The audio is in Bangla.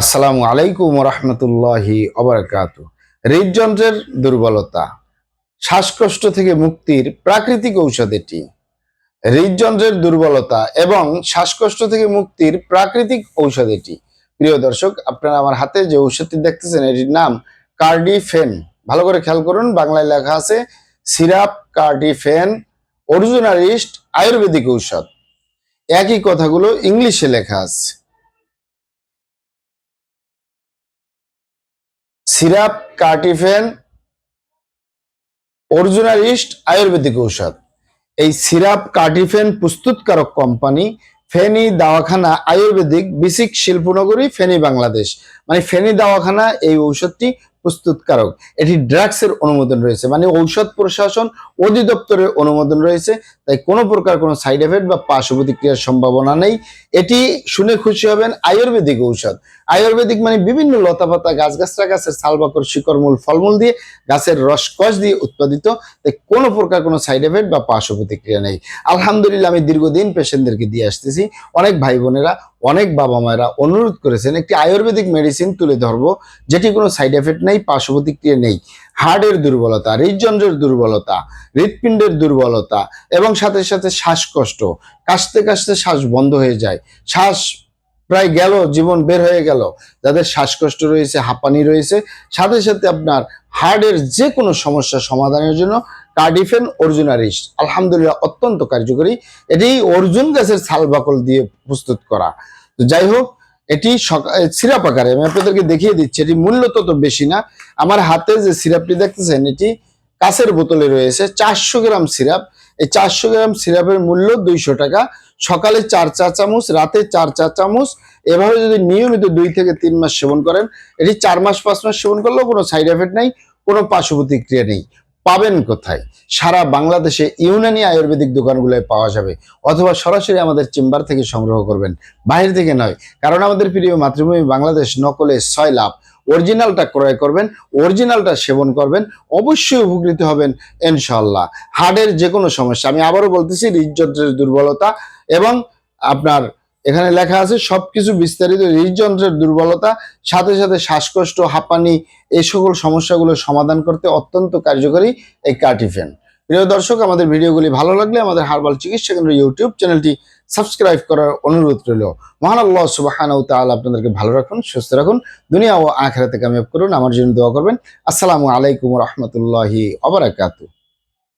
আসসালামু আলাইকুম রহমতুল্লাহি অবরাকাত হৃদযন্ত্রের দুর্বলতা, শ্বাসকষ্ট থেকে মুক্তির প্রাকৃতিক ঔষধ এটি। হৃদযন্ত্রের দুর্বলতা এবং শ্বাসকষ্ট থেকে মুক্তির প্রাকৃতিক ঔষধ এটি। প্রিয় দর্শক, আপনারা আমার হাতে যে ঔষধটি দেখতেছেন, এটির নাম কার্ডিফেন। ভালো করে খেয়াল করুন, বাংলায় লেখা আছে, সিরাপ, কার্ডিফেন অরিজিনালিস্ট আয়ুর্বেদিক ঔষধ। একই কথাগুলো ইংলিশে লেখা আছে। সিরাপ কার্টিফেন অরিজিনালিস্ট আয়ুর্বেদিক ঔষধ। এই সিরাপ কার্টিফেন প্রস্তুতকারক কোম্পানি ফেনী দাওয়াখানা আয়ুর্বেদিক, বিসিক শিল্পনগরী, ফেনী বাংলাদেশ। মানে ফেনী দাওয়াখানা এই ঔষধটি প্রস্তুতকারক। এটি ড্রাগসের অনুমোদন রয়েছে মানে ঔষধ প্রশাসন অধিদপ্তরের অনুমোদন রয়েছে, তাই কোনো প্রকার কোনো সাইড এফেক্ট বা পার্শ্ব প্রতিক্রিয়ার সম্ভাবনা নেই। এটি শুনে খুশি হবেন আয়ুর্বেদিক ঔষধ। আয়ুর্বেদিক মানে বিভিন্ন লতাপাতা, গাছগাছরা গাছের সালবাকর শিকড়মূল ফলমূল দিয়ে গাছের রসকস দিয়ে উৎপাদিত, তাই কোনো প্রকার কোনো সাইড এফেক্ট বা পার্শ্ব প্রতিক্রিয়া নেই। আলহামদুলিল্লাহ, আমি দীর্ঘদিন পেশেন্টদেরকে দিয়ে আসতেছি। অনেক ভাই বোনেরা, অনেক বাবা মায়েরা অনুরোধ করেছেন, একটি আয়ুর্বেদিক মেডিসিন তুলে ধরবো, যেটি কোনো সাইড এফেক্ট নেই। পার্শ্ব প্রতিক্রিয়া নেই। হার্টের দুর্বলতা, হৃদযন্ত্রের দুর্বলতা, হৃৎপিণ্ডের দুর্বলতা এবং সাথে সাথে শ্বাসকষ্ট। কাশতে কাশতে শ্বাস বন্ধ হয়ে যায়। শ্বাস প্রায় গেল, জীবন বের হয়ে গেল। যাদের শ্বাসকষ্ট রয়েছে, হাঁপানি রয়েছে, সাথে সাথে আপনার হার্টের যে কোনো সমস্যা সমাধানের জন্য কার্ডিফেন অর্জুনারিস আলহামদুলিল্লাহ, অত্যন্ত কার্যকরী। এটি অর্জুন গাছের ছাল বাকল দিয়ে প্রস্তুত করা। তো যাই হোক এটি সিরাপ আকারে। আমি আপনাদেরকে দেখিয়ে দিচ্ছি এটি মূল্য তত বেশি না। আমার হাতে যে সিরাপটি দেখতেছেন, এটি কাছের বোতলে রয়েছে, চারশো গ্রাম সিরাপ। এই চারশো গ্রাম সিরাপের মূল্য দুইশো টাকা। সকালে চার চা চামচ, রাতে চার চা চামচ। এভাবে যদি নিয়মিত দুই থেকে তিন মাস সেবন করেন, এটি চার মাস, পাঁচ মাস সেবন করলেও কোনো সাইড এফেক্ট নেই, কোনো পার্শ্ব প্রতিক্রিয়া নেই। পাবেন কোথায়? সারা বাংলাদেশে ইউনানি আয়ুর্বেদিক দোকানগুলোয় পাওয়া যাবে। অথবা সরাসরি আমাদের চেম্বার থেকে সংগ্রহ করবেন। বাইরে থেকে নয়, কারণ আমাদের প্রিয় মাতৃভূমি বাংলাদেশ নকলে ছয় লাভ। অরিজিনালটা ক্রয় করবেন, অরিজিনালটা সেবন করবেন, অবশ্যই উপকৃত হবেন ইনশাল্লাহ হার্টের যে কোনো সমস্যা, আমি আবারও বলতেছি, হৃদযন্ত্রের দুর্বলতা এবং আপনার এখানে লেখা আছে, সবকিছু বিস্তারিত হৃদযন্ত্রের দুর্বলতা, সাথে সাথে শ্বাসকষ্ট, হাঁপানি, এই সকল সমস্যাগুলো সমাধান করতে অত্যন্ত কার্যকরী এই কার্টিফেন প্রিয় দর্শক, আমাদের ভিডিওগুলি ভালো লাগলে আমাদের হার্বাল চিকিৎসা কেন্দ্র ইউটিউব চ্যানেলটি সাবস্ক্রাইব করার অনুরোধ রইল। মহান আল্লাহ সুবাহানাউ তাআলা আপনাদেরকে ভালো রাখুন, সুস্থ রাখুন। দুনিয়া ও আখেরাতে কামিয়াব করুন, আমার জন্য দোয়া করবেন। আসসালামু আলাইকুম রহমতুল্লাহি অবরাকাতু